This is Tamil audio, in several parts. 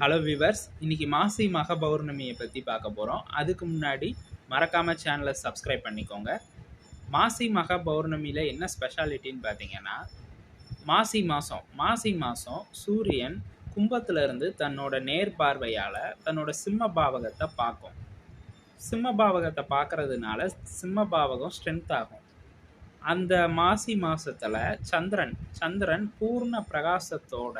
ஹலோ விவர்ஸ் இன்னைக்கு மாசி மக பௌர்ணமியை பற்றி பார்க்க போகிறோம் அதுக்கு முன்னாடி மறக்காமல் சேனலை சப்ஸ்கிரைப் பண்ணிக்கோங்க. மாசி மக பௌர்ணமியில் என்ன ஸ்பெஷாலிட்டின்னு பார்த்தீங்கன்னா மாசி மாதம் மாசி மாதம் சூரியன் கும்பத்திலிருந்து தன்னோட நேர் பார்வையால் தன்னோட சிம்ம பாவகத்தை பார்க்கும். சிம்ம பாவகத்தை பார்க்கறதுனால சிம்ம பாவகம் ஸ்ட்ரென்த் ஆகும். அந்த மாசி மாதத்தில் சந்திரன் சந்திரன் பூர்ண பிரகாசத்தோட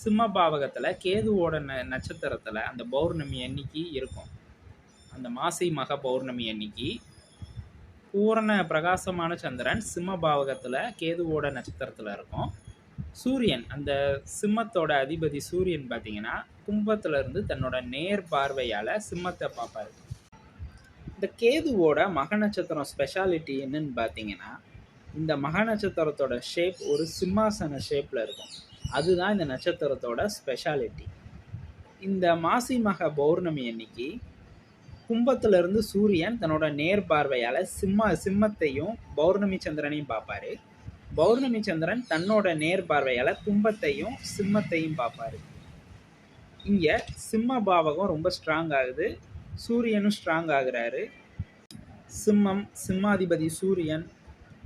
சிம்ம பாவகத்தில் கேதுவோட ந நட்சத்திரத்தில் அந்த பௌர்ணமி அன்னைக்கு இருக்கும். அந்த மாசி மக பௌர்ணமி அன்னைக்கு பூரண பிரகாசமான சந்திரன் சிம்ம பாவகத்தில் கேதுவோட நட்சத்திரத்தில் இருக்கும். சூரியன் அந்த சிம்மத்தோட அதிபதி சூரியன் பார்த்தீங்கன்னா கும்பத்திலிருந்து தன்னோட நேர் பார்வையால் சிம்மத்தை பார்ப்பாரு. இந்த கேதுவோட மக நட்சத்திரம் ஸ்பெஷாலிட்டி என்னன்னு பார்த்தீங்கன்னா இந்த மக நட்சத்திரத்தோட ஷேப் ஒரு சிம்மாசன ஷேப்பில் இருக்கும். அதுதான் இந்த நட்சத்திரத்தோட ஸ்பெஷாலிட்டி இந்த மாசி மக பௌர்ணமி அன்னைக்கு கும்பத்திலிருந்து சூரியன் தன்னோட நேர் பார்வையால் சிம்ம சிம்மத்தையும் பௌர்ணமி சந்திரனையும் பார்ப்பாரு. பௌர்ணமி சந்திரன் தன்னோட நேர் பார்வையால் கும்பத்தையும் சிம்மத்தையும் பார்ப்பாரு. இங்கே சிம்ம பாவகம் ரொம்ப ஸ்ட்ராங் ஆகுது. சூரியனும் ஸ்ட்ராங் ஆகுறாரு. சிம்மம் சிம்மாதிபதி சூரியன்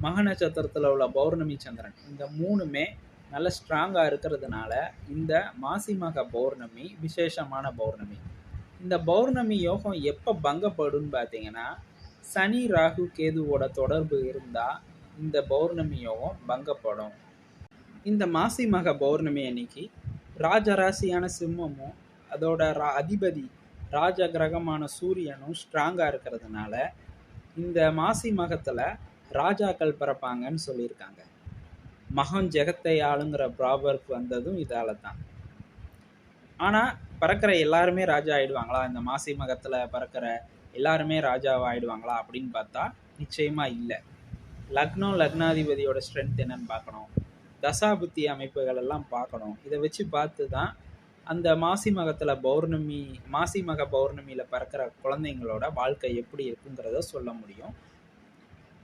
மக நட்சத்திரத்தில் உள்ள பௌர்ணமி சந்திரன் இந்த மூணுமே நல்ல ஸ்ட்ராங்காக இருக்கிறதுனால இந்த மாசி மக பௌர்ணமி விசேஷமான பௌர்ணமி. இந்த பௌர்ணமி யோகம் எப்போ பங்கப்படும்னு பார்த்தீங்கன்னா சனி ராகு கேதுவோட தொடர்பு இருந்தால் இந்த பௌர்ணமி யோகம் பங்கப்படும். இந்த மாசி மக பௌர்ணமி அன்னைக்கு ராஜராசியான சிம்மமும் அதோட ரா அதிபதி ராஜ கிரகமான சூரியனும் ஸ்ட்ராங்காக இருக்கிறதுனால இந்த மாசி மகத்தில் ராஜாக்கள் பிறப்பாங்கன்னு சொல்லியிருக்காங்க. மகன் ஜெகத்தை ஆளுங்கிற ப்ராபர்க் வந்ததும் இதால தான் ஆனால் பறக்கிற எல்லாருமே ராஜா ஆயிடுவாங்களா? இந்த மாசி மகத்தில் பறக்கிற எல்லாருமே ராஜாவா ஆயிடுவாங்களா அப்படின்னு பார்த்தா நிச்சயமாக இல்லை. லக்னம் லக்னாதிபதியோட ஸ்ட்ரென்த் என்னன்னு பார்க்கணும். தசாபுத்தி அமைப்புகள் எல்லாம் பார்க்கணும். இதை வச்சு பார்த்து தான் அந்த மாசி மகத்தில் பௌர்ணமி மாசி மக பௌர்ணமியில் பறக்கிற குழந்தைங்களோட வாழ்க்கை எப்படி இருக்குங்கிறத சொல்ல முடியும்.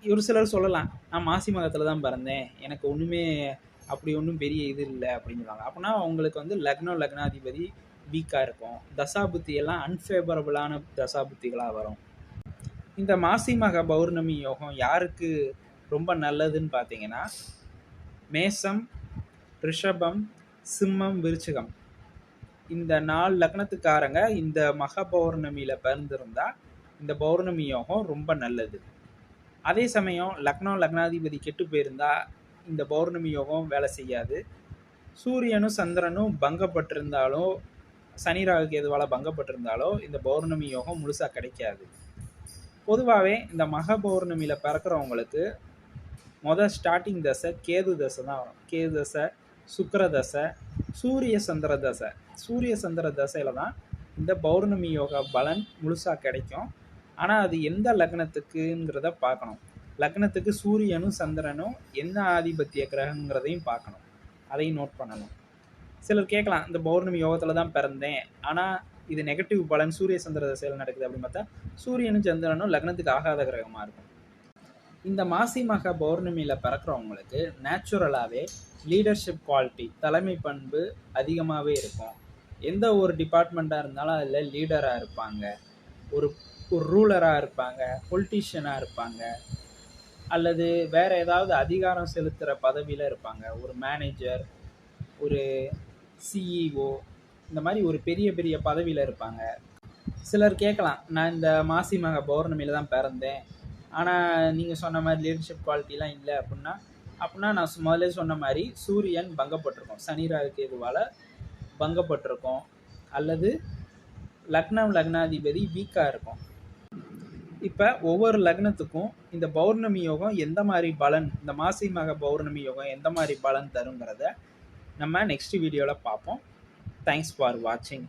ஒரு சிலர் சொல்லலாம் நான் மாசி மகத்தில் தான் பிறந்தேன். எனக்கு ஒன்றுமே அப்படி ஒன்றும் பெரிய இது இல்லை அப்படின்னு சொல்லுவாங்க அப்படின்னா அவங்களுக்கு வந்து லக்னம் லக்னாதிபதி வீக்காக இருக்கும். தசாபுத்தி எல்லாம் அன்ஃபேவரபுளான தசாபுத்திகளாக வரும். இந்த மாசி மக பௌர்ணமி யோகம் யாருக்கு ரொம்ப நல்லதுன்னு பார்த்தீங்கன்னா மேசம் ரிஷபம் சிம்மம் விருச்சிகம். இந்த நாலு லக்னத்துக்காரங்க இந்த மக பௌர்ணமியில் பிறந்திருந்தா இந்த பௌர்ணமி யோகம் ரொம்ப நல்லது. அதே சமயம் லக்னம் லக்னாதிபதி கெட்டு போயிருந்தா இந்த பௌர்ணமி யோகம் வேலை செய்யாது. சூரியனும் சந்திரனும் பங்கப்பட்டிருந்தாலோ சனி ராகு கேதுவால் பங்கப்பட்டிருந்தாலோ இந்த பௌர்ணமி யோகம் முழுசாக கிடைக்காது. பொதுவாகவே இந்த மக பௌர்ணமியில் பிறக்கிறவங்களுக்கு மொதல் ஸ்டார்டிங் தசை கேது தசை தான் வரும். கேது தசை சுக்கர தசை சூரிய சந்திர தசை. சூரிய சந்திர தசையில் தான் இந்த பௌர்ணமி யோகா பலன் முழுசாக கிடைக்கும். ஆனால் அது எந்த லக்னத்துக்குங்கிறத பார்க்கணும். லக்னத்துக்கு சூரியனும் சந்திரனும் என்ன ஆதிபத்திய கிரகங்கிறதையும் பார்க்கணும். அதையும் நோட் பண்ணணும். சிலர் கேட்கலாம் இந்த பௌர்ணமி யோகத்தில் தான் பிறந்தேன். ஆனால் இது நெகட்டிவ் பலன் சூரிய சந்திர செயல் நடக்குது அப்படின்னு பார்த்தா சூரியனும் சந்திரனும் லக்னத்துக்கு ஆகாத கிரகமாக இருக்கும். இந்த மாசி மக பௌர்ணமியில் பிறக்கிறவங்களுக்கு நேச்சுரலாகவே லீடர்ஷிப் குவாலிட்டி தலைமை பண்பு அதிகமாகவே இருக்கும். எந்த ஒரு டிபார்ட்மெண்ட்டாக இருந்தாலும் அதில் லீடராக இருப்பாங்க. ஒரு ஒரு ரூலராக இருப்பாங்க பொலிட்டீஷியனாக இருப்பாங்க அல்லது வேறு ஏதாவது அதிகாரம் செலுத்துகிற பதவியில் இருப்பாங்க. ஒரு மேனேஜர் ஒரு சிஇஓ இந்த மாதிரி ஒரு பெரிய பெரிய பதவியில் இருப்பாங்க. சிலர் கேட்கலாம் நான் இந்த மாசி மக பௌர்ணமியில் தான் பிறந்தேன். ஆனால் நீங்கள் சொன்ன மாதிரி லீடர்ஷிப் குவாலிட்டிலாம் இல்லை அப்படின்னா அப்படின்னா நான் முதல்ல சொன்ன மாதிரி சூரியன் பங்கப்பட்டிருக்கோம். சனி ராகு கேதுவால் பங்கப்பட்டிருக்கோம். அல்லது லக்னம் லக்னாதிபதி வீக்காக இருக்கும். இப்போ ஒவ்வொரு லக்னத்துக்கும் இந்த பௌர்ணமி யோகம் எந்த மாதிரி பலன் இந்த மாசி மக பௌர்ணமி யோகம் எந்த மாதிரி பலன் தருங்கிறத நம்ம நெக்ஸ்ட் வீடியோவில் பார்ப்போம். தேங்க்ஸ் ஃபார் வாட்சிங்